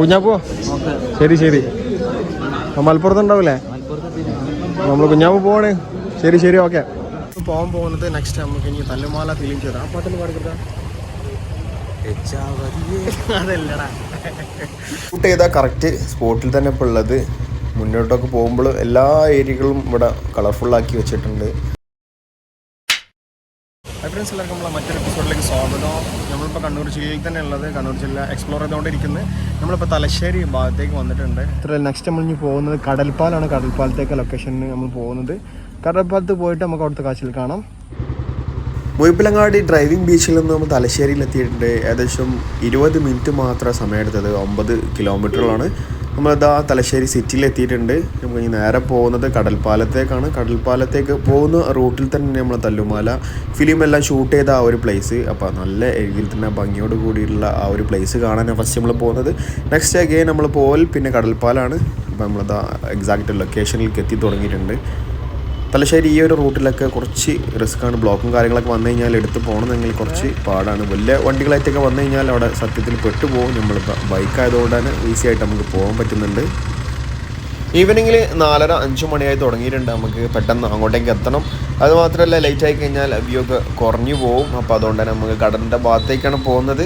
കുഞ്ഞാപ്പോ ശരി ശരി. ആ, മലപ്പുറത്ത് ഉണ്ടാവില്ലേ? നമ്മൾ കുഞ്ഞാപ്പ് പോവാണ്. ശരി ശരി ഓക്കെ. പോകാൻ പോകുന്നത് നെക്സ്റ്റ് നമുക്ക് ഇനി തല്ലുമാല ഫീലിംഗ് ചെയ്താൽ ആ പാട്ടിന് പാടിക്കിട്ടാ അതല്ലടാ. ഷൂട്ട് ചെയ്താൽ കറക്റ്റ് സ്പോട്ടിൽ തന്നെ ഇപ്പോൾ ഉള്ളത്. മുന്നോട്ടൊക്കെ പോകുമ്പോൾ എല്ലാ ഏരിയകളും ഇവിടെ കളർഫുള്ളാക്കി വെച്ചിട്ടുണ്ട്. ഫ്രണ്ട്സ് എല്ലാവർക്കും നമ്മളെ മറ്റൊരു എപ്പിസോഡിലേക്ക് സ്വാഗതം. നമ്മളിപ്പോൾ കണ്ണൂർ ജില്ലയിൽ തന്നെ ഉള്ളത്. കണ്ണൂർ ജില്ല എക്സ്പ്ലോർ ചെയ്തുകൊണ്ടിരിക്കുന്നത് നമ്മളിപ്പോൾ തലശ്ശേരി ഭാഗത്തേക്ക് വന്നിട്ടുണ്ട്. ഇത്ര നെക്സ്റ്റ് നമ്മൾ ഇനി പോകുന്നത് കടൽപ്പാലാണ്. കടൽപ്പാലത്തേക്ക് ലൊക്കേഷനിൽ നമ്മൾ പോകുന്നത്. കടൽപ്പാലത്ത് പോയിട്ട് നമുക്ക് അവിടുത്തെ കാശിൽ കാണാം. മുയപ്പിലങ്ങാടി ഡ്രൈവിംഗ് ബീച്ചിൽ നിന്ന് നമ്മൾ തലശ്ശേരിയിൽ എത്തിയിട്ടുണ്ട് ഏകദേശം ഇരുപത് മിനിറ്റ് മാത്രം സമയമെടുത്തത്. ഒമ്പത് കിലോമീറ്ററുകളാണ് നമ്മളിതാ തലശ്ശേരി സിറ്റിയിൽ എത്തിയിട്ടുണ്ട് നമുക്ക് ഇനി നേരെ പോകുന്നത് കടൽപ്പാലത്തേക്കാണ്. കടൽപ്പാലത്തേക്ക് പോകുന്ന റൂട്ടിൽ തന്നെ നമ്മൾ തല്ലുമാല. ഫിലിം എല്ലാം ഷൂട്ട് ചെയ്ത ആ ഒരു പ്ലേസ് അപ്പോൾ നല്ല രീതിയിൽ തന്നെ ഭംഗിയോട് കൂടിയിട്ടുള്ള ആ ഒരു പ്ലേസ് കാണാനാണ് ഫസ്റ്റ് നമ്മൾ പോകുന്നത്. നെക്സ്റ്റ് അഗെയിൻ നമ്മൾ പോൽ പിന്നെ കടൽപ്പാലാണ്. അപ്പോൾ നമ്മളിതാ എക്സാക്റ്റ് ലൊക്കേഷനിലേക്ക് എത്തി തുടങ്ങിയിട്ടുണ്ട്. തലശ്ശേരി ഈ ഒരു റൂട്ടിലൊക്കെ കുറച്ച് റിസ്ക്കാണ്. ബ്ലോക്കും കാര്യങ്ങളൊക്കെ വന്നു കഴിഞ്ഞാൽ എടുത്ത് പോകണമെങ്കിൽ കുറച്ച് പാടാണ്. വലിയ വണ്ടികളായിട്ടൊക്കെ വന്നു കഴിഞ്ഞാൽ അവിടെ സത്യത്തിൽ പെട്ടുപോകും. നമ്മൾ ബൈക്ക് ആയതുകൊണ്ട് തന്നെ ഈസി ആയിട്ട് നമുക്ക് പോകാൻ പറ്റുന്നുണ്ട്. ഈവനിങ്ങിൽ നാലര അഞ്ച് മണിയായി തുടങ്ങിയിട്ടുണ്ട്. നമുക്ക് പെട്ടെന്ന് അങ്ങോട്ടേക്ക് എത്തണം. അത് മാത്രമല്ല ലേറ്റ് ആയി കഴിഞ്ഞാൽ വ്യൂ ഒക്കെ കുറഞ്ഞു പോകും അപ്പോൾ അതുകൊണ്ട് തന്നെ നമുക്ക് കടലിന്റെ ഭാഗത്തേക്കാണ് പോകുന്നത്.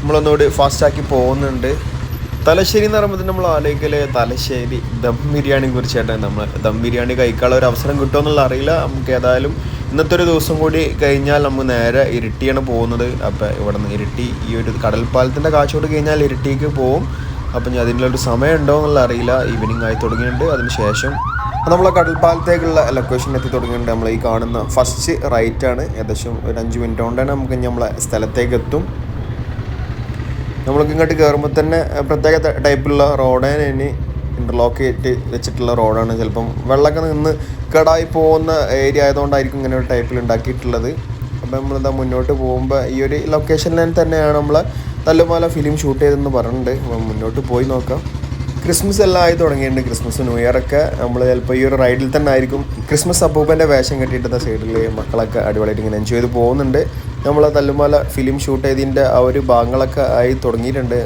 നമ്മളൊന്നുകൂടി ഫാസ്റ്റാക്കി പോകുന്നുണ്ട്. തലശ്ശേരി എന്ന് പറയുമ്പോൾ നമ്മൾ ആലോചിക്കൽ തലശ്ശേരി ദം ബിരിയാണി കുറിച്ചായിട്ട് നമ്മൾ ദം ബിരിയാണി കഴിക്കാനുള്ള ഒരു അവസരം കിട്ടുമോ എന്നുള്ള അറിയില്ല. നമുക്ക് ഏതായാലും ഇന്നത്തെ ഒരു ദിവസം കൂടി കഴിഞ്ഞാൽ നമുക്ക് നേരെ ഇരിട്ടിയാണ് പോകുന്നത്. അപ്പോൾ ഇവിടെ നിന്ന് ഇരിട്ടി ഈ ഒരു കടൽപ്പാലത്തിന്റെ കാഴ്ചയോട് കഴിഞ്ഞാൽ ഇരിട്ടിക്ക് പോകും. അപ്പം ഞാൻ അതിനുള്ളൊരു സമയം ഉണ്ടോ എന്നുള്ള അറിയില്ല. ഈവനിങ് ആയി തുടങ്ങിയിട്ടുണ്ട്. അതിന് ശേഷം നമ്മൾ കടൽപ്പാലത്തേക്കുള്ള ലൊക്കേഷൻ എത്തി തുടങ്ങിയിട്ടുണ്ട്. നമ്മൾ ഈ കാണുന്ന ഫസ്റ്റ് റൈറ്റ് ആണ്. ഏകദേശം ഒരു അഞ്ച് മിനിറ്റ് കൊണ്ട് തന്നെ നമുക്ക് നമ്മളെ സ്ഥലത്തേക്ക് എത്തും. നമ്മൾക്ക് ഇങ്ങോട്ട് കയറുമ്പോൾ തന്നെ പ്രത്യേക ടൈപ്പുള്ള റോഡേനെ ഇനി ഇന്റർലോക്ക് ചെയ്തിട്ട് വെച്ചിട്ടുള്ള റോഡാണ്. ചിലപ്പം വെള്ളമൊക്കെ നിന്ന് കടായി പോകുന്ന ഏരിയ ആയതുകൊണ്ടായിരിക്കും ഇങ്ങനെ ഒരു ടൈപ്പിൽ ഉണ്ടാക്കിയിട്ടുള്ളത്. അപ്പം നമ്മളിതാ മുന്നോട്ട് പോകുമ്പോൾ ഈ ഒരു ലൊക്കേഷനിൽ തന്നെയാണ് നമ്മൾ തല്ലുമാല ഫിലിം ഷൂട്ട് ചെയ്തതെന്ന് പറഞ്ഞിട്ടുണ്ട്. അപ്പം മുന്നോട്ട് പോയി നോക്കാം. ക്രിസ്മസ് എല്ലാം ആയി തുടങ്ങിയിട്ടുണ്ട്. ക്രിസ്മസ് ന്യൂ ഇയർ ഒക്കെ നമ്മൾ ചിലപ്പോൾ ഈ ഒരു റൈഡിൽ തന്നെ ആയിരിക്കും. ക്രിസ്മസ് അപ്പൂപ്പന്റെ വേഷം കെട്ടിയിട്ട് സൈഡിൽ മക്കളൊക്കെ അടിപൊളിയായിട്ട് ഇങ്ങനെ എൻജോയ് ചെയ്ത് പോകുന്നുണ്ട്. നമ്മൾ തല്ലുമല ഫിലിം ഷൂട്ട് ചെയ്തതിന്റെ ആ ഒരു ഭാഗങ്ങളൊക്കെ ആയി തുടങ്ങിയിട്ടുണ്ട്.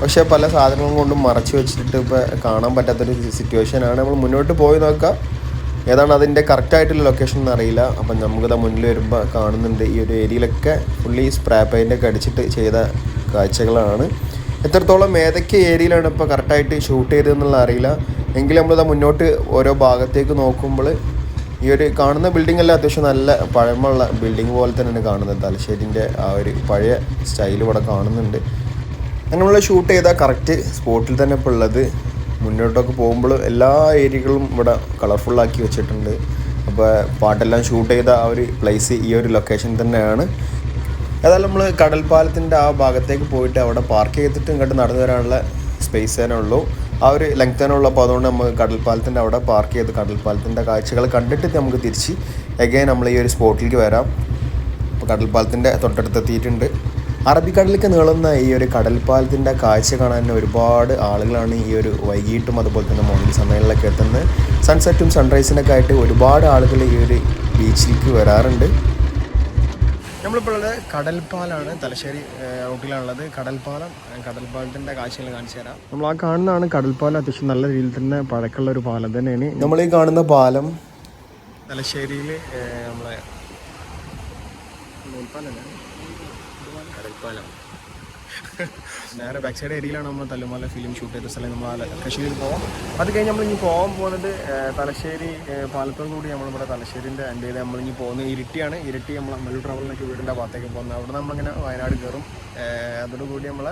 പക്ഷേ പല സാധനങ്ങളും കൊണ്ടും മറച്ചു വെച്ചിട്ട് ഇപ്പോൾ കാണാൻ പറ്റാത്തൊരു സിറ്റുവേഷനാണ് നമ്മൾ മുന്നോട്ട് പോയി നോക്കാം. ഏതാണ് അതിന്റെ കറക്റ്റായിട്ടുള്ള ലൊക്കേഷൻ എന്ന് അറിയില്ല. അപ്പം നമുക്കിതാ മുന്നിൽ വരുമ്പോൾ കാണുന്നുണ്ട് ഈ ഒരു ഏരിയയിലൊക്കെ ഫുള്ളി സ്പ്രേ പെയിന്റൊക്കെ അടിച്ചിട്ട് ചെയ്ത കാഴ്ചകളാണ്. എത്രത്തോളം ഏതൊക്കെ ഏരിയയിലാണ് ഇപ്പോൾ കറക്റ്റായിട്ട് ഷൂട്ട് ചെയ്തതെന്നുള്ള അറിയില്ല. എങ്കിലും നമ്മളിത് മുന്നോട്ട് ഓരോ ഭാഗത്തേക്ക് നോക്കുമ്പോൾ ഈ ഒരു കാണുന്ന ബിൽഡിംഗ് എല്ലാം അത്യാവശ്യം നല്ല പഴമുള്ള ബിൽഡിംഗ് പോലെ തന്നെയാണ് കാണുന്നത്. തലശ്ശേരിന്റെ ആ ഒരു പഴയ സ്റ്റൈൽ ഇവിടെ കാണുന്നുണ്ട്. അങ്ങനെയുള്ള ഷൂട്ട് ചെയ്താൽ കറക്റ്റ് സ്പോട്ടിൽ തന്നെ ഇപ്പോൾ ഉള്ളത്. മുന്നോട്ടൊക്കെ പോകുമ്പോൾ എല്ലാ ഏരിയകളും ഇവിടെ കളർഫുള്ളാക്കി വെച്ചിട്ടുണ്ട്. അപ്പോൾ പാട്ടെല്ലാം ഷൂട്ട് ചെയ്ത ആ ഒരു പ്ലേസ് ഈ ഒരു ലൊക്കേഷൻ തന്നെയാണ്. ഏതായാലും നമ്മൾ കടൽപ്പാലത്തിന്റെ ആ ഭാഗത്തേക്ക് പോയിട്ട് അവിടെ പാർക്ക് ചെയ്തിട്ട് ഇങ്ങോട്ട് നടന്നു വരാനുള്ള സ്പേസ് തന്നെ ഉള്ളൂ. ആ ഒരു ലെങ്ത് തന്നെ ഉള്ളപ്പോൾ അതുകൊണ്ട് നമുക്ക് കടൽപ്പാലത്തിന്റെ അവിടെ പാർക്ക് ചെയ്ത് കടൽപ്പാലത്തിന്റെ കാഴ്ചകൾ കണ്ടിട്ട് നമുക്ക് തിരിച്ച് എഗൈൻ നമ്മൾ ഈ ഒരു സ്പോട്ടിലേക്ക് വരാം. അപ്പോൾ കടൽപ്പാലത്തിന്റെ തൊട്ടടുത്ത് എത്തിയിട്ടുണ്ട് അറബിക്കടലിലേക്ക് നീളുന്ന ഈ ഒരു കടൽപ്പാലത്തിന്റെ കാഴ്ച കാണാൻ ഒരുപാട് ആളുകളാണ് ഈ ഒരു വൈകിട്ടും അതുപോലെ തന്നെ മോർണിംഗ് സമയങ്ങളിലൊക്കെ എത്തുന്നത്. സൺസെറ്റും സൺറൈസിനൊക്കെ ആയിട്ട് ഒരുപാട് ആളുകൾ ഈ ഒരു ബീച്ചിലേക്ക് വരാറുണ്ട്. നമ്മളിപ്പോൾ ഉള്ളത് കടൽപ്പാലാണ് തലശ്ശേരി റൂട്ടിലാണുള്ളത് കടൽപ്പാലം കടൽപ്പാലത്തിന്റെ കാഴ്ചകൾ കാണിച്ചു തരാം. നമ്മൾ ആ കാണുന്നതാണ് കടൽപ്പാലം. അത്യാവശ്യം നല്ല രീതിയിൽ തന്നെ പഴക്കമുള്ള ഒരു പാലം തന്നെയാണ്. നമ്മൾ ഈ കാണുന്ന പാലം തലശ്ശേരിയിൽ നമ്മളെ കടൽപ്പാലം. നേരെ ബാക്ക് സൈഡ് ഏരിയയിലാണ് നമ്മൾ തല്ലുമല ഫിലിം ഷൂട്ട് ചെയ്ത സ്ഥലം. നമ്മൾ കശ്മീരിൽ പോകാം അത് കഴിഞ്ഞ് നമ്മൾ ഇനി പോകാൻ പോകുന്നത് തലശ്ശേരി പാലത്തോട് കൂടി നമ്മളിവിടെ തലശ്ശേരിന്റെ എന്റെ ചെയ്ത് നമ്മൾ ഇനി പോകുന്നത് ഇരിട്ടിയാണ്. ഇരിട്ടി നമ്മൾ അമ്പലൂർ ട്രാവലിനൊക്കെ വീടിന്റെ ഭാഗത്തേക്ക് പോകുന്നത്. അവിടെ നമ്മളിങ്ങനെ വയനാട് കയറും. അതോടുകൂടി നമ്മൾ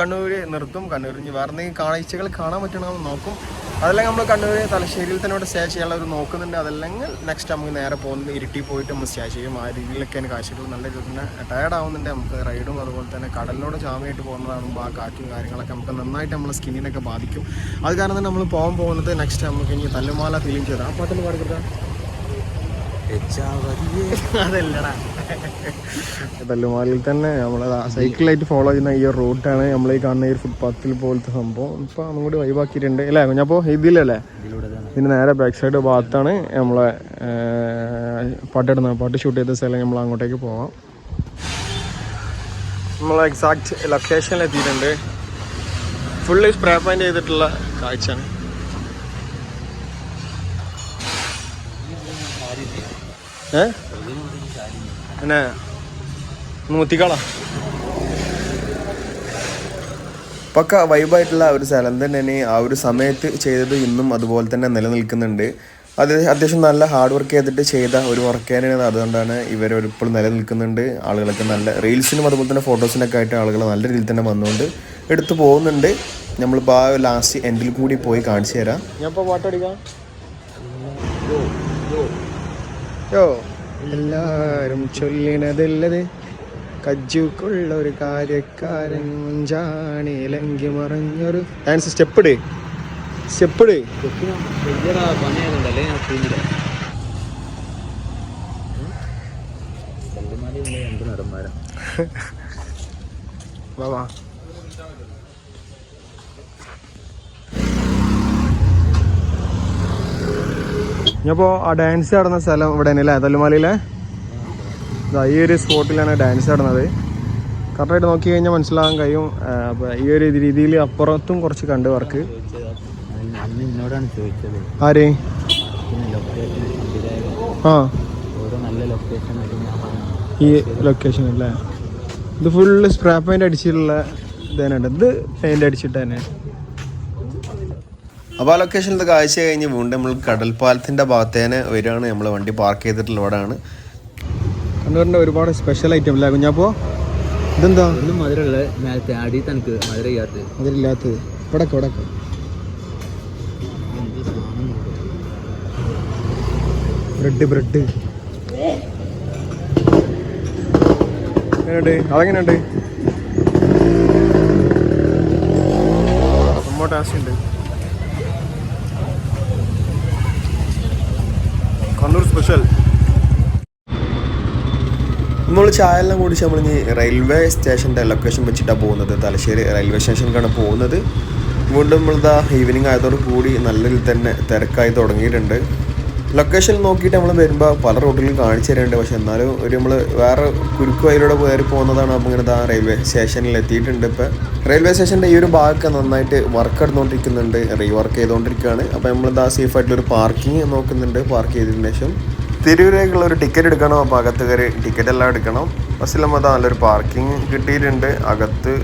കണ്ണൂർ നിർത്തും. കണ്ണൂർ ഇനി വേറെ എന്തെങ്കിലും കാഴ്ചകൾ കാണാൻ പറ്റണമെന്ന് നോക്കും. അതല്ലെങ്കിൽ നമ്മൾ കണ്ണൂർ തലശ്ശേരിയിൽ തന്നെ ഇവിടെ സ്റ്റേ ചെയ്യാനുള്ള ഒരു നോക്കുന്നുണ്ട്. അതല്ലെങ്കിൽ നെക്സ്റ്റ് നമുക്ക് നേരെ പോകുന്നത് ഇരുട്ടി പോയിട്ട് നമ്മൾ സ്റ്റേ ചെയ്യും. ആ രീതിയിലൊക്കെയാണ് കാഴ്ചകൾ നല്ല രീതിയിൽ തന്നെ ടയർഡ് ആവുന്നുണ്ട്. നമുക്ക് റൈഡും അതുപോലെ തന്നെ കടലിനോട് ജാമ്യമായിട്ട് പോകുന്നതാകുമ്പോൾ ആ കാറ്റും കാര്യങ്ങളൊക്കെ നമുക്ക് നന്നായിട്ട് നമ്മളെ സ്കിന്നിനൊക്കെ ബാധിക്കും. അത് കാരണം തന്നെ നമ്മൾ പോകാൻ പോകുന്നത് നെക്സ്റ്റ് നമുക്ക് ഇനി തല്ലുമാല ഫീലിംഗ് ചെയ്താൽ ആ പാട്ടിൽ പാടുക അതല്ലടാ. തല്ലുമാലിൽ തന്നെ നമ്മൾ സൈക്കിളായിട്ട് ഫോളോ ചെയ്യുന്ന ഈ ഒരു റൂട്ടാണ് നമ്മൾ ഈ കാണുന്ന ഈ ഒരു ഫുട്പാത്തിൽ പോലത്തെ സംഭവം. ഇപ്പൊ അങ്ങോട്ട് കൂടി വൈബാക്കിയിട്ടുണ്ട് അല്ലേ കുഞ്ഞപ്പോ? ഇതിലല്ലേ ഇതിന് നേരെ ബാക്ക് സൈഡ് ഭാഗത്താണ് നമ്മളെ പാട്ടിടുന്ന പാട്ട് ഷൂട്ട് ചെയ്ത സ്ഥലം നമ്മൾ അങ്ങോട്ടേക്ക് പോവാം. നമ്മൾ എക്സാക്ട് ലൊക്കേഷനിൽ എത്തിയിട്ടുണ്ട്. ഫുള്ള് സ്പ്രേ പെയിന്റ് ചെയ്തിട്ടുള്ള കാഴ്ചയാണ്. ഏ? പിന്നെ നൂത്തിക്കാളാ പക്ക വൈബായിട്ടുള്ള ഒരു സ്ഥലം തന്നെ ആ ഒരു സമയത്ത് ചെയ്തത് ഇന്നും അതുപോലെ തന്നെ നിലനിൽക്കുന്നുണ്ട്. അത് അത്യാവശ്യം നല്ല ഹാർഡ് വർക്ക് ചെയ്തിട്ട് ചെയ്ത ഒരു വർക്ക് തന്നെയാണ് അതുകൊണ്ടാണ് ഇവർ ഇപ്പോഴും നിലനിൽക്കുന്നുണ്ട്. ആളുകളൊക്കെ നല്ല റീൽസിനും അതുപോലെ തന്നെ ഫോട്ടോസിനൊക്കെ ആയിട്ട് ആളുകൾ നല്ല രീതിയിൽ തന്നെ വന്നുകൊണ്ട് എടുത്തു പോകുന്നുണ്ട്. നമ്മളിപ്പോൾ ആ ലാസ്റ്റ് എൻഡിൽ കൂടി പോയി കാണിച്ചു തരാം. ഞാൻ ഇപ്പോൾ പാട്ടടിക്കാം യോ. എല്ലാരും ചൊല്ലിനതല്ലത് കജ്ജുക്കുള്ള ഒരു കാര്യക്കാരൻ മുഞ്ചാണിയിലെങ്കി മറിഞ്ഞൊരു ഡാൻസ് സ്റ്റെപ്പ് ഇട് സ്റ്റെപ്പ് വാ ആ ഡാൻസ് നടന്ന സ്ഥലം ഇവിടെ തന്നെ അല്ലേ തല്ലുമാലയിലെ ഈ ഒരു സ്പോട്ടിലാണ് ഡാൻസ് നടന്നത്. കറക്റ്റായിട്ട് നോക്കി കഴിഞ്ഞാൽ മനസ്സിലാകാൻ കഴിയും. അപ്പോൾ ഈ ഒരു രീതിയിൽ അപ്പുറത്തും കുറച്ച് കണ്ട് വർക്ക്. ആര്? ആ. ഈ ലൊക്കേഷൻ അല്ലേ? ഇത് ഫുള്ള് സ്പ്രേ പെയിന്റ് അടിച്ചിട്ടുള്ള ഇതന്നെ ഇത് പെയിന്റ് അടിച്ചിട്ട് തന്നെ. അപ്പോൾ ആ ലൊക്കേഷനിലത്തെ കാഴ്ച കഴിഞ്ഞ് വീണ്ടും നമ്മൾ കടൽപ്പാലത്തിന്റെ ഭാഗത്തേനെ വരികയാണ്. നമ്മൾ വണ്ടി പാർക്ക് ചെയ്തിട്ടുള്ള ഇവിടെയാണ് കണ്ണൂരിന്റെ ഒരുപാട് സ്പെഷ്യൽ ഐറ്റം അല്ലേ കുഞ്ഞാപ്പോ? ഇതെന്താ? ഒന്നും മധുരമുള്ള നേരത്തെ അടി തനിക്ക് മധുര ചെയ്യാത്തത് അതിലില്ലാത്തത് ഇവിടെ ഇവിടെ ബ്രെഡ് ബ്രെഡ്. എങ്ങനെയുണ്ട്? അതെങ്ങനെയുണ്ട്? ടേസ്റ്റ് ഉണ്ട് കണ്ണൂർ സ്പെഷ്യൽ നമ്മൾ ചായ എല്ലാം കുടിച്ച് നമ്മൾ ഇനി റെയിൽവേ സ്റ്റേഷന്റെ ലൊക്കേഷൻ വെച്ചിട്ടാണ് പോകുന്നത്. തലശ്ശേരി റെയിൽവേ സ്റ്റേഷനിലേക്കാണ് പോകുന്നത്. വീണ്ടും നമ്മളിതാ ഈവനിങ് ആയതോട് കൂടി നല്ല രീതിയിൽ തന്നെ തിരക്കായി തുടങ്ങിയിട്ടുണ്ട്. ലൊക്കേഷൻ നോക്കിയിട്ട് നമ്മൾ വരുമ്പോൾ പല റൂട്ടിലും കാണിച്ചു തരുന്നുണ്ട്. പക്ഷെ എന്നാലും ഒരു നമ്മൾ വേറെ കുരുക്ക് വയലൂടെ കയറി പോകുന്നതാണ് അപ്പോൾ ഇങ്ങനെ റെയിൽവേ സ്റ്റേഷനിൽ എത്തിയിട്ടുണ്ട് ഇപ്പോൾ റെയിൽവേ സ്റ്റേഷന്റെ ഈ ഒരു ഭാഗമൊക്കെ നന്നായിട്ട് വർക്ക് എടുത്തുകൊണ്ടിരിക്കുന്നുണ്ട് റീവർക്ക് ചെയ്തുകൊണ്ടിരിക്കുകയാണ്. അപ്പോൾ നമ്മൾ നമ്മളിതാ സേഫ് ആയിട്ടുള്ളൊരു പാർക്കിംഗ് നോക്കുന്നുണ്ട്. പാർക്ക് ചെയ്തതിന് ശേഷം തിരൂരേക്കുള്ള ഒരു ടിക്കറ്റ് എടുക്കണം. അപ്പോൾ അകത്ത് കയറി ടിക്കറ്റ് എല്ലാം എടുക്കണം. ബസ്സിൽ അത് നല്ലൊരു പാർക്കിംഗ് കിട്ടിയിട്ടുണ്ട്. അകത്ത്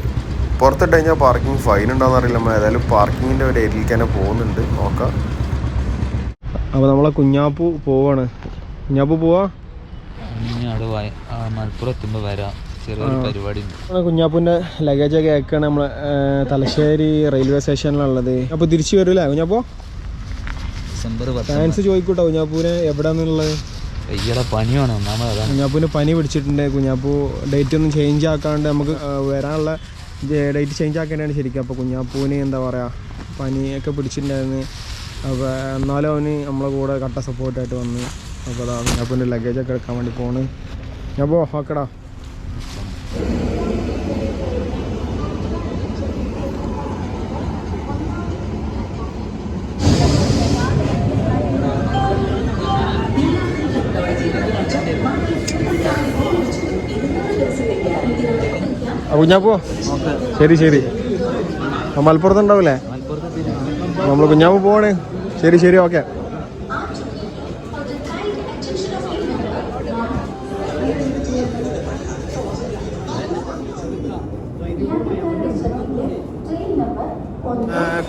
പുറത്തിട്ട് കഴിഞ്ഞാൽ പാർക്കിംഗ് ഫൈൻ ഉണ്ടോയെന്ന് അറിയില്ല. നമ്മൾ ഏതായാലും പാർക്കിങ്ങിന്റെ ഒരു ഏരിയയിലേക്ക് തന്നെ പോകുന്നുണ്ട്. നോക്കാം. അപ്പോൾ നമ്മളെ കുഞ്ഞാപ്പു പോവാണ്. കുഞ്ഞാപ്പു പോവാ? മലപ്പുറം എത്തുമ്പോൾ വരാം. ചെറിയൊരു പരിപാടി ഉണ്ട് കുഞ്ഞാപ്പൂന്റെ ലഗേജൊക്കെ നമ്മളെ തലശ്ശേരി റെയിൽവേ സ്റ്റേഷനിലുള്ളത് അപ്പോൾ തിരിച്ചു വരൂലേ കുഞ്ഞാപ്പോ? ഡിസംബർ ചോദിക്കൂട്ടോ കുഞ്ഞാപ്പൂനെ എവിടെയാണെന്നുള്ളത് പനിയാണ് ഒന്നാമത് കുഞ്ഞാപ്പൂന് പനി പിടിച്ചിട്ടുണ്ട്. കുഞ്ഞാപ്പൂ ഡേറ്റ് ഒന്നും ചേഞ്ച് ആക്കാണ്ട് നമുക്ക് വരാനുള്ള ഡേറ്റ് ചേഞ്ച് ആക്കേണ്ടതാണ് ശരിക്കും. അപ്പോൾ കുഞ്ഞാപ്പൂന് എന്താ പറയുക പനിയൊക്കെ പിടിച്ചിട്ടുണ്ടായിരുന്നു. അപ്പോൾ എന്നാലും അവന് നമ്മളെ കൂടെ കട്ട സപ്പോർട്ടായിട്ട് വന്ന് അപ്പോൾ അതാ കുഞ്ഞാപ്പൂന്റെ ലഗേജൊക്കെ എടുക്കാൻ വേണ്ടി പോണ്. ഞാൻ പോ ഓക്കെടാ കുഞ്ഞാപ്പോ? ശരി ശരി. മലപ്പുറത്ത് ഉണ്ടാവില്ലേ നമ്മൾ കുഞ്ഞാപ്പൂ പോവാണ്. ശരി ശരി ഓക്കെ.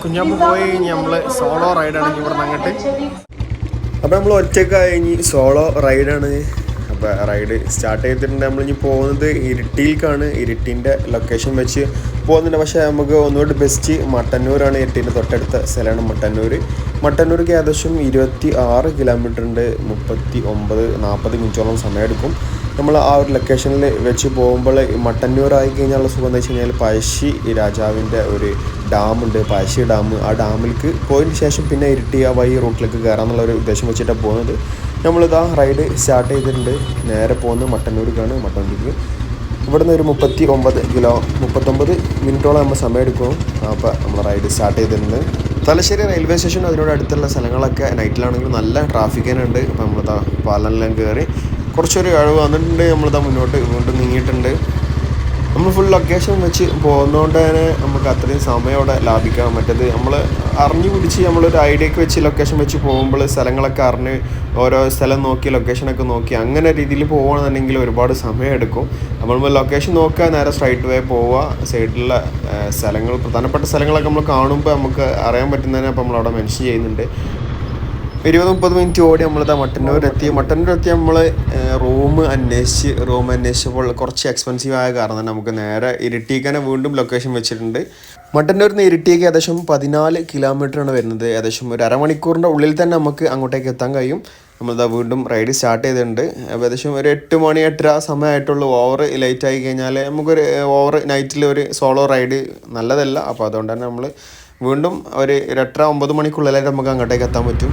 കുഞ്ഞാമ്പ് പോയി കഴിഞ്ഞ് നമ്മൾ സോളോ റൈഡാണ് ഇവിടെ നിന്ന് അങ്ങോട്ട്. അപ്പോൾ നമ്മൾ ഒറ്റയ്ക്ക് കഴിഞ്ഞ് സോളോ റൈഡാണ് അപ്പോൾ റൈഡ് സ്റ്റാർട്ട് ചെയ്തിട്ടുണ്ട്. നമ്മളിനി പോകുന്നത് ഇരിട്ടിയിലേക്കാണ്. ഇരിട്ടിന്റെ ലൊക്കേഷൻ വെച്ച് പോകുന്നുണ്ട്. പക്ഷേ നമുക്ക് ഒന്നുകൂടി ബെസ്റ്റ് മട്ടന്നൂരാണ്. ഇരിട്ടീന്റെ തൊട്ടടുത്ത സ്ഥലമാണ് മട്ടന്നൂർ മട്ടന്നൂർക്ക് ഏകദേശം ഇരുപത്തി ആറ് കിലോമീറ്റർ ഉണ്ട്. മുപ്പത്തി ഒമ്പത് നാൽപ്പത് മിനിറ്റോളം സമയമെടുക്കും. നമ്മൾ ആ ഒരു ലൊക്കേഷനിൽ വെച്ച് പോകുമ്പോൾ മട്ടന്നൂർ ആയി കഴിഞ്ഞാലുള്ള സുഖം എന്ന് വെച്ച് കഴിഞ്ഞാൽ പഴശ്ശി രാജാവിന്റെ ഒരു ഡാമുണ്ട് പഴശ്ശി ഡാം. ആ ഡാമിലേക്ക് പോയതിന് ശേഷം പിന്നെ ഇരിട്ടി ആ വഴി റൂട്ടിലേക്ക് കയറാമെന്നുള്ള ഒരു ഉദ്ദേശം വെച്ചിട്ടാണ് പോകുന്നത്. നമ്മളിതാ റൈഡ് സ്റ്റാർട്ട് ചെയ്തിട്ടുണ്ട്. നേരെ പോകുന്നത് മട്ടന്നൂർക്കാണ് മട്ടന്നൂർക്ക്. ഇവിടുന്ന് ഒരു മുപ്പത്തി ഒമ്പത് കിലോ മുപ്പത്തൊമ്പത് മിനിറ്റോളം നമ്മൾ സമയം എടുക്കും അപ്പോൾ നമ്മൾ റൈഡ് സ്റ്റാർട്ട് ചെയ്തിട്ടുണ്ട്. തലശ്ശേരി റെയിൽവേ സ്റ്റേഷൻ അതിനോട് അടുത്തുള്ള സ്ഥലങ്ങളൊക്കെ നൈറ്റിലാണെങ്കിലും നല്ല ട്രാഫിക് തന്നെ ഉണ്ട്. അപ്പോൾ നമ്മളിതാ പാലനെല്ലാം കയറി കുറച്ചൊരു കഴിവ് വന്നിട്ടുണ്ട്. നമ്മളിതാ മുന്നോട്ട് വീണ്ടും നീങ്ങിയിട്ടുണ്ട്. നമ്മൾ ഫുൾ ലൊക്കേഷൻ വെച്ച് പോകുന്നതുകൊണ്ട് തന്നെ നമുക്ക് അത്രയും സമയം അവിടെ ലാഭിക്കാം മറ്റേത് നമ്മൾ അറിഞ്ഞു പിടിച്ച് നമ്മളൊരു ഐഡിയക്ക് വെച്ച് ലൊക്കേഷൻ വെച്ച് പോകുമ്പോൾ സ്ഥലങ്ങളൊക്കെ അറിഞ്ഞ് ഓരോ സ്ഥലം നോക്കി ലൊക്കേഷനൊക്കെ നോക്കി അങ്ങനെ രീതിയിൽ പോകുകയാണെന്നുണ്ടെങ്കിൽ ഒരുപാട് സമയം എടുക്കും. നമ്മൾ ലൊക്കേഷൻ നോക്കുക നേരെ സ്ട്രൈറ്റ് വേ പോവുക സൈഡിലുള്ള സ്ഥലങ്ങൾ പ്രധാനപ്പെട്ട സ്ഥലങ്ങളൊക്കെ നമ്മൾ കാണുമ്പോൾ നമുക്ക് അറിയാൻ പറ്റുന്നതിനെ അപ്പോൾ നമ്മളവിടെ മെൻഷൻ ചെയ്യുന്നുണ്ട്. ഇരുപത് മുപ്പത് മിനിറ്റ് ഓടി നമ്മളിതാ മട്ടന്നൂർ എത്തി മട്ടന്നൂർ എത്തി നമ്മൾ റൂം അന്വേഷിച്ച് റൂം അന്വേഷിച്ചപ്പോൾ കുറച്ച് എക്സ്പെൻസീവ് ആയ കാരണം നമുക്ക് നേരെ ഇരിട്ടിക്ക് തന്നെ വീണ്ടും ലൊക്കേഷൻ വെച്ചിട്ടുണ്ട്. മട്ടന്നൂരിൽ നിന്ന് ഇരിട്ടിക്ക് ഏകദേശം പതിനാല് കിലോമീറ്ററാണ് വരുന്നത്. ഏകദേശം ഒരു അരമണിക്കൂറിന്റെ ഉള്ളിൽ തന്നെ നമുക്ക് അങ്ങോട്ടേക്ക് എത്താൻ കഴിയും. നമ്മളിതാ വീണ്ടും റൈഡ് സ്റ്റാർട്ട് ചെയ്തിട്ടുണ്ട്. അപ്പോൾ ഏകദേശം ഒരു എട്ട് മണി എട്ടര സമയമായിട്ടുള്ളൂ. ഓവർ ലൈറ്റ് ആയി കഴിഞ്ഞാൽ നമുക്കൊരു ഓവർ നൈറ്റിൽ ഒരു സോളോ റൈഡ് നല്ലതല്ല. അപ്പോൾ അതുകൊണ്ട് തന്നെ നമ്മൾ വീണ്ടും ഒരു എട്ടര ഒമ്പത് മണിക്കുള്ളിലായിട്ട് നമുക്ക് അങ്ങോട്ടേക്ക് എത്താൻ പറ്റും.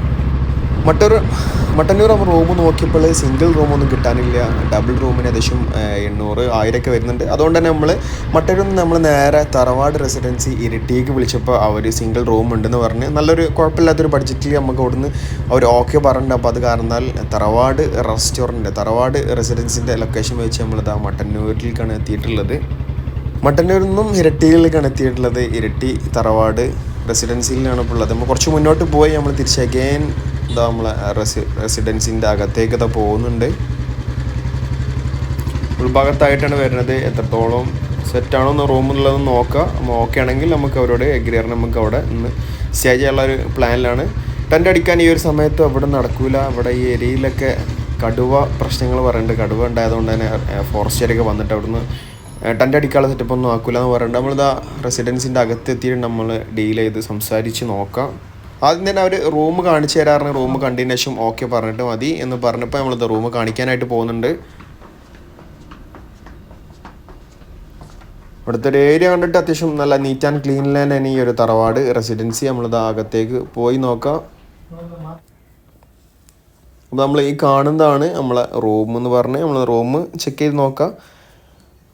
മറ്റൊരു മട്ടന്നൂർ നമ്മൾ റൂം നോക്കിയപ്പോൾ സിംഗിൾ റൂമൊന്നും കിട്ടാനില്ല. ഡബിൾ റൂമിന് ഏകദേശം എണ്ണൂറ് ആയിരമൊക്കെ വരുന്നുണ്ട്. അതുകൊണ്ട് തന്നെ നമ്മൾ മട്ടന്നൂർ നമ്മൾ നേരെ തറവാട് റെസിഡൻസി ഇരിട്ടിയേക്ക് വിളിച്ചപ്പോൾ അവർ സിംഗിൾ റൂം ഉണ്ടെന്ന് പറഞ്ഞ് നല്ലൊരു കുഴപ്പമില്ലാത്തൊരു ബഡ്ജറ്റിൽ നമുക്ക് അവിടുന്ന് അവർ ഓക്കെ പറഞ്ഞിട്ടുണ്ട്. അപ്പോൾ അത് കാരണത്താൽ തറവാട് റെസ്റ്റോറന്റ് തറവാട് റെസിഡൻസിന്റെ ലൊക്കേഷൻ വെച്ച് നമ്മളിതാ മട്ടന്നൂരിലേക്കാണ് എത്തിയിട്ടുള്ളത്. മട്ടന്നൂരിൽ നിന്നും ഇരട്ടിയിലേക്കാണ് എത്തിയിട്ടുള്ളത്. ഇരട്ടി തറവാട് റെസിഡൻസിയിലാണ് ഇപ്പോൾ ഉള്ളത്. നമ്മൾ കുറച്ച് മുന്നോട്ട് പോയി നമ്മൾ തിരിച്ച് അഗൈൻ ഇതാ നമ്മളെ റെസി റെസിഡൻസിന്റെ അകത്തേക്ക് ഇതാ പോകുന്നുണ്ട്. ഉൾഭാഗത്തായിട്ടാണ് വരുന്നത്. എത്രത്തോളം സെറ്റാണോ എന്ന് ഉള്ളതെന്ന് നോക്കുക ഓക്കെ ആണെങ്കിൽ നമുക്ക് അവരോട് എഗ്രി നമുക്ക് അവിടെ ഇന്ന് സ്റ്റേ ചെയ്യാനുള്ള ഒരു പ്ലാനിലാണ് ടെന്റ് അടിക്കാൻ ഈ ഒരു സമയത്ത് അവിടെ നടക്കൂല. അവിടെ ഈ ഏരിയയിലൊക്കെ കടുവ പ്രശ്നങ്ങൾ പറയുന്നുണ്ട് കടുവ ഉണ്ടായതുകൊണ്ട് തന്നെ ഫോറസ്റ്റുകാരൊക്കെ വന്നിട്ട് അവിടുന്ന് ടെന്റ് അടിക്കാനുള്ള സെറ്റപ്പ് ഒന്നും ആക്കില്ല എന്ന് പറയുന്നുണ്ട് നമ്മളിതാ റെസിഡൻസിന്റെ അകത്തെത്തിയിട്ട് നമ്മൾ ഡീൽ ചെയ്ത് സംസാരിച്ച് നോക്കാം. ആദ്യം തന്നെ അവർ റൂം കാണിച്ചു തരാറുണ്ട്. റൂം കണ്ടതിന് ശേഷം ഓക്കെ പറഞ്ഞിട്ട് മതി എന്ന് പറഞ്ഞപ്പോൾ നമ്മളിത് റൂം കാണിക്കാനായിട്ട് പോകുന്നുണ്ട്. ഇവിടുത്തെ ഒരു ഏരിയ കണ്ടിട്ട് അത്യാവശ്യം നല്ല നീറ്റ് ആൻഡ് ക്ലീൻ തന്നെയാണ് ഈ ഒരു തറവാട് റെസിഡൻസി നമ്മളിത് അകത്തേക്ക് പോയി നോക്കാം. അപ്പോൾ നമ്മൾ ഈ കാണുന്നതാണ് നമ്മളെ റൂം എന്ന് പറഞ്ഞ് നമ്മൾ റൂം ചെക്ക് ചെയ്ത് നോക്കാം.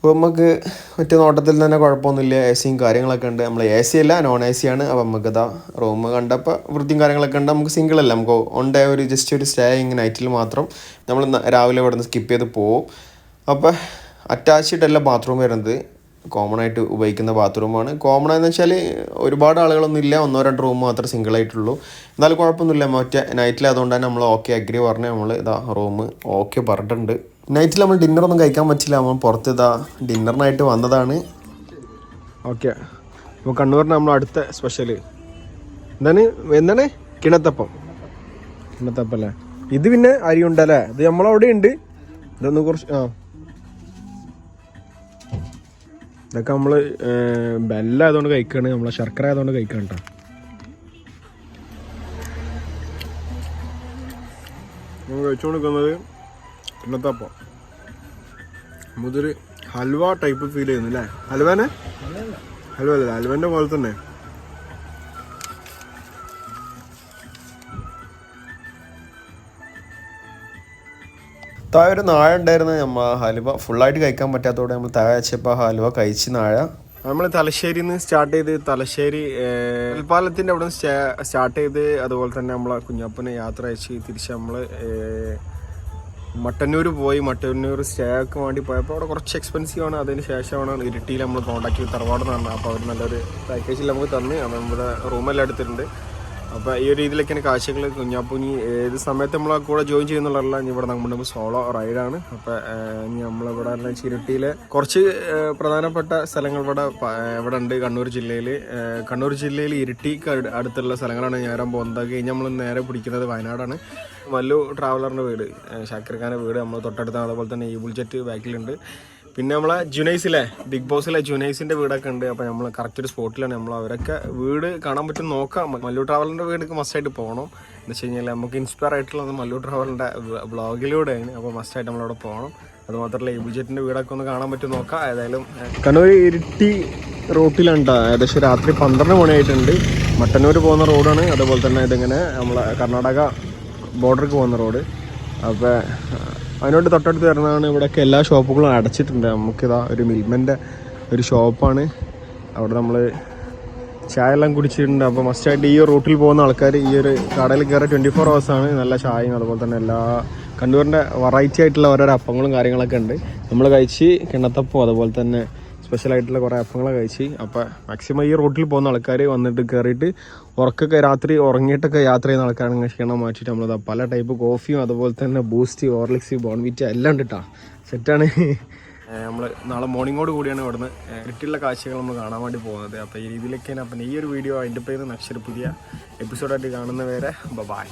അപ്പോൾ നമുക്ക് മറ്റേ നോട്ടത്തിൽ തന്നെ കുഴപ്പമൊന്നുമില്ല. എ സിയും കാര്യങ്ങളൊക്കെ ഉണ്ട്. നമ്മൾ എ സി അല്ല നോൺ എ സി ആണ്. അപ്പോൾ നമുക്ക് ഇതാ റൂം കണ്ടപ്പോൾ വൃത്തിയും കാര്യങ്ങളൊക്കെ ഉണ്ട്. നമുക്ക് സിംഗിൾ അല്ല. നമുക്ക് ഓൺ ഡേ ഒരു ജസ്റ്റ് ഒരു സ്റ്റേയിങ് നൈറ്റിൽ മാത്രം നമ്മൾ രാവിലെ ഇവിടെ നിന്ന് സ്കിപ്പ് ചെയ്ത് പോവും. അപ്പോൾ അല്ല ബാത്റൂം വരുന്നത് കോമൺ ആയിട്ട് ഉപയോഗിക്കുന്ന ബാത്റൂമാണ് കോമൺ എന്ന് വെച്ചാൽ ഒരുപാട് ആളുകളൊന്നും ഇല്ല. ഒന്നോ രണ്ടോ റൂം മാത്രം സിംഗിൾ ആയിട്ടുള്ളൂ. എന്നാലും കുഴപ്പമൊന്നുമില്ല. മറ്റേ നൈറ്റിൽ അതുകൊണ്ട് തന്നെ നമ്മൾ ഓക്കെ അഗ്രി പറഞ്ഞ് നമ്മൾ ഇതാ റൂം ഓക്കെ പറഞ്ഞിട്ടുണ്ട്. നൈറ്റിൽ നമ്മൾ ഡിന്നറൊന്നും കഴിക്കാൻ പറ്റില്ല. നമ്മൾ പുറത്ത് ഇതാ ഡിന്നറിനായിട്ട് വന്നതാണ്. ഓക്കെ അപ്പോൾ കണ്ണൂരിന് നമ്മൾ അടുത്ത സ്പെഷ്യൽ എന്താണ്? എന്താണ്? കിണത്തപ്പം. കിണത്തപ്പം അല്ലേ? ഇത് പിന്നെ അരി ഉണ്ടല്ലേ ഇത് നമ്മളവിടെ ഉണ്ട്. ഇതൊന്ന് കുറച്ച് ആ. ഇതൊക്കെ നമ്മൾ ബെല്ല ആയതുകൊണ്ട് കഴിക്കാണ്. നമ്മളെ ശർക്കര ആയതുകൊണ്ട് കഴിക്കാണ് കേട്ടോ നമ്മൾ കഴിച്ചുകൊണ്ടിരിക്കുന്നത് ഇന്നത്തെ നമുക്കൊരു ഹൽവ ടൈപ്പ് ഫീൽ ചെയ്യുന്നു അല്ലേ ഹൽവനെ? ഹൽവ അല്ല ഹൽവന്റെ പോലെ തന്നെ. താഴെ ഒരു നാഴ ഉണ്ടായിരുന്നു. നമ്മൾ ഹലുവ ഫുള്ളായിട്ട് കഴിക്കാൻ പറ്റാത്തതോടെ നമ്മൾ താഴെ വെച്ചപ്പോൾ ഹലുവ കഴിച്ച് നാഴ നമ്മൾ തലശ്ശേരിയിൽ നിന്ന് സ്റ്റാർട്ട് ചെയ്ത് തലശ്ശേരി കൽപ്പാലത്തിന്റെ അവിടെ നിന്ന് സ്റ്റാർട്ട് ചെയ്ത് അതുപോലെ തന്നെ നമ്മളെ കുഞ്ഞപ്പനെ യാത്ര അയച്ച് തിരിച്ച് നമ്മൾ മട്ടന്നൂർ പോയി മട്ടന്നൂർ സ്റ്റേക്ക് വേണ്ടി പോയപ്പോൾ അവിടെ കുറച്ച് എക്സ്പെൻസീവ് ആണ്. അതിന് ശേഷമാണ് ഇരിട്ടിയിൽ നമ്മൾ കോൺടാക്ട് ചെയ്ത് തറവാട് പറഞ്ഞത് അപ്പോൾ അവർ നല്ലൊരു പാക്കേജിൽ നമുക്ക് തന്നു. അത് നമ്മുടെ റൂമെല്ലാം എടുത്തിട്ടുണ്ട്. അപ്പോൾ ഈ ഒരു രീതിയിലൊക്കെയാണ് കാഴ്ചകൾ കുഞ്ഞാപ്പൂനി ഏത് സമയത്ത് നമ്മളെ കൂടെ ജോയിൻ ചെയ്യുന്നുള്ളതല്ല ഇനി ഇവിടെ നമ്മുടെ സോളോ റൈഡാണ് അപ്പോൾ ഇനി നമ്മളിവിടെ ചിരട്ടിയിലെ കുറച്ച് പ്രധാനപ്പെട്ട സ്ഥലങ്ങൾ ഇവിടെ ഇവിടെ ഉണ്ട്. കണ്ണൂർ ജില്ലയിൽ കണ്ണൂർ ജില്ലയിൽ ഇരിട്ടിക്ക് അടുത്തുള്ള സ്ഥലങ്ങളാണ് ഞാൻ വരാൻ പോകുന്നത് കഴിഞ്ഞ് നമ്മൾ നേരെ പിടിക്കുന്നത് വയനാടാണ്. മല്ലു ട്രാവലറിന്റെ വീട് ഷാക്കിർഖാന്റെ ഷാക്കിർ ഖാന്റെ വീട് നമ്മൾ തൊട്ടടുത്താണ് അതുപോലെ തന്നെ ഈ ബുൾജെറ്റ് ബാക്കിലുണ്ട്. പിന്നെ നമ്മളെ ജുനൈസിലെ ബിഗ് ബോസിലെ ജുനൈസിന്റെ വീടൊക്കെ ഉണ്ട്. അപ്പോൾ നമ്മൾ കറക്റ്റ് ഒരു സ്പോട്ടിലാണ്. നമ്മൾ അവരൊക്കെ വീട് കാണാൻ പറ്റും നോക്കാം. മല്ലു ട്രാവലിന്റെ വീടൊക്കെ മസ്റ്റായിട്ട് പോകണം എന്ന് വെച്ച് കഴിഞ്ഞാൽ നമുക്ക് ഇൻസ്പയർ ആയിട്ടുള്ളത് മല്ലു ട്രാവലിന്റെ ബ്ലോഗിലൂടെയാണ് അപ്പോൾ മസ്റ്റായിട്ട് നമ്മളവിടെ പോകണം അത് മാത്രമല്ല ഈ ബുജറ്റിന്റെ വീടൊക്കെ ഒന്ന് കാണാൻ പറ്റും നോക്കാം. ഏതായാലും കണ്ണൂർ ഇരുട്ടി റോട്ടിലാണ് ഏകദേശം രാത്രി പന്ത്രണ്ട് മണിയായിട്ടുണ്ട്. മട്ടന്നൂർ പോകുന്ന റോഡാണ് അതുപോലെ തന്നെ ഇതിങ്ങനെ നമ്മളെ കർണാടക ബോർഡർക്ക് പോകുന്ന റോഡ്. അപ്പോൾ അതിനോട് തൊട്ടടുത്ത് വരുന്നതാണ് ഇവിടെയൊക്കെ എല്ലാ ഷോപ്പുകളും അടച്ചിട്ടുണ്ട്. നമുക്കിതാ ഒരു മിൽമന്റെ ഒരു ഷോപ്പാണ്. അവിടെ നമ്മൾ ചായ എല്ലാം കുടിച്ചിട്ടുണ്ട്. അപ്പോൾ മസ്റ്റായിട്ട് ഈ റൂട്ടിൽ പോകുന്ന ആൾക്കാർ ഈ ഒരു കടയിൽ കയറി ട്വന്റി ഫോർ ആണ് നല്ല ചായയും അതുപോലെ തന്നെ എല്ലാ കണ്ണൂരിന്റെ വെറൈറ്റി ആയിട്ടുള്ള ഓരോരോ അപ്പങ്ങളും കാര്യങ്ങളൊക്കെ ഉണ്ട്. നമ്മൾ കഴിച്ച് കിണത്തപ്പം അതുപോലെ തന്നെ സ്പെഷ്യലായിട്ടുള്ള കുറേ അപ്പങ്ങളൊക്കെ കഴിച്ച്. അപ്പോൾ മാക്സിമം ഈ റോട്ടിൽ പോകുന്ന ആൾക്കാർ വന്നിട്ട് കയറിയിട്ട് ഉറക്കൊക്കെ രാത്രി ഉറങ്ങിയിട്ടൊക്കെ യാത്ര ചെയ്യുന്ന ആൾക്കാരാണെങ്കിൽ ക്ഷീണം മാറ്റിയിട്ട് നമ്മളത് പല ടൈപ്പ് കോഫിയും അതുപോലെ തന്നെ ബൂസ്റ്റ് ഓർലിക്സ് ബോൺവിറ്റ എല്ലാം ഉണ്ട് സെറ്റാണ് നമ്മൾ നാളെ മോർണിംഗോട് കൂടിയാണ് ഇവിടുന്ന്. കിട്ടിയുള്ള കാഴ്ചകൾ നമ്മൾ കാണാൻ വേണ്ടി പോകുന്നത്. അപ്പോൾ ഈ രീതിയിലൊക്കെയാണ്. അപ്പം ഈ ഒരു വീഡിയോ അതിന്റെ പേര് നക്ഷർ പുതിയ എപ്പിസോഡായിട്ട് കാണുന്നവരെ ബൈ